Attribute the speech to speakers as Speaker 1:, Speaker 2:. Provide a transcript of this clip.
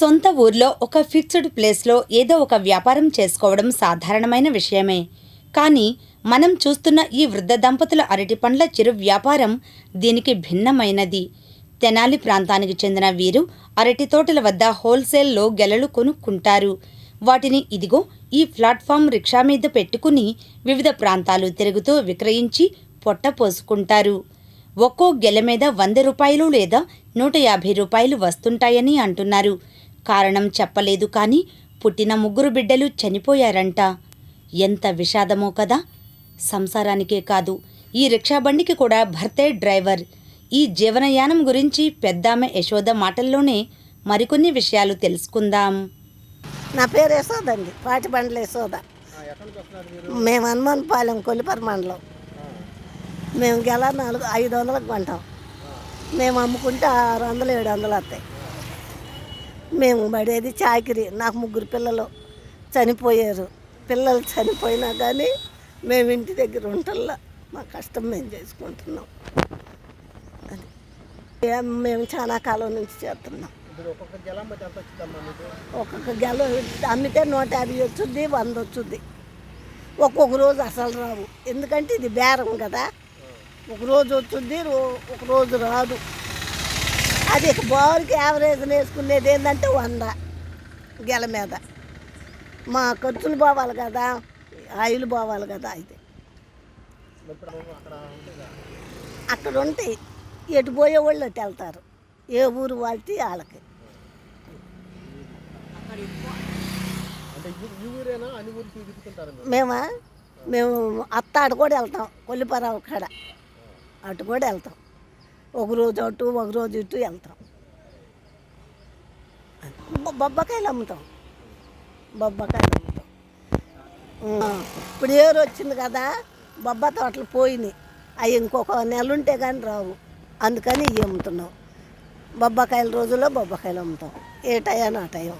Speaker 1: సొంత ఊర్లో ఒక ఫిక్స్డ్ ప్లేస్లో ఏదో ఒక వ్యాపారం చేసుకోవడం సాధారణమైన విషయమే. కానీ మనం చూస్తున్న ఈ వృద్ధ దంపతుల అరటి పండ్ల చిరు వ్యాపారం దీనికి భిన్నమైనది. తెనాలి ప్రాంతానికి చెందిన వీరు అరటి తోటల వద్ద హోల్సేల్లో గెలలు కొనుక్కుంటారు. వాటిని ఇదిగో ఈ ప్లాట్ఫామ్ రిక్షా మీద పెట్టుకుని వివిధ ప్రాంతాలు తిరుగుతూ విక్రయించి పొట్ట పోసుకుంటారు. ఒక్కో గెల మీద వంద రూపాయలు లేదా నూట యాభై రూపాయలు వస్తుంటాయని అంటున్నారు. కారణం చెప్పలేదు కానీ పుట్టిన ముగ్గురు బిడ్డలు చనిపోయారంట. ఎంత విషాదమో కదా! సంసారానికే కాదు ఈ రిక్షా బండికి కూడా భర్తే డ్రైవర్. ఈ జీవనయానం గురించి పెద్దామె యశోద మాటల్లోనే మరికొన్ని విషయాలు తెలుసుకుందాం.
Speaker 2: నా పేరు యశోద అండి. పాటి బండ్ల యశోద. మేము హనుమాన్పాలెం కొల్లిపర మండలం. మేము గెల నాలుగు ఐదు వందలకు కొంటాం మేము అమ్ముకుంటే ఆరు వందలు ఏడు వందలు వస్తాయి. మేము పడేది చాకిరి. నాకు ముగ్గురు పిల్లలు చనిపోయారు. పిల్లలు చనిపోయినా కానీ మేము ఇంటి దగ్గర ఉంటల్లా మా కష్టం మేము చేసుకుంటున్నాం. అది. మేము చాలా కాలం నుంచి చేస్తున్నాం. ఒక్కొక్క గెల అమ్మితే నూట యాభై వచ్చుద్ది వంద వచ్చుద్ది. ఒక్కొక్క రోజు అసలు రావు. ఎందుకంటే ఇది బేరం కదా. ఒక రోజు వచ్చుద్ది రో- ఒక రోజు రాదు. అది ఇక బావులకి యావరేజ్ వేసుకునేది ఏంటంటే వంద గెల మీద. మా ఖర్చులు పోవాలి కదా ఆయిల్ పోవాలి కదా అయితే. అక్కడ ఉంటాయి. ఎటు పోయే వాళ్ళు అటు వెళ్తారు. ఏ ఊరు వాళ్ళకి వాళ్ళకి. మేమా? మేము అత్త కూడా వెళ్తాం. కొల్లిపరావు కాడ. అటు కూడా వెళ్తాం. ఒక రోజు అటు ఒక రోజు ఇటు వెళ్తాం. బొబ్బకాయలు అమ్ముతాం. బొబ్బకాయలు అమ్ముతాం. ఇప్పుడు ఏరు వచ్చింది కదా బొబ్బ తోటలు పోయినాయి. అవి ఇంకొక నెల ఉంటే కానీ రావు. అందుకని ఇవి అమ్ముతున్నాం. బొబ్బకాయల రోజుల్లో బొబ్బకాయలు అమ్ముతాం. ఏ టయాన ఆ టయం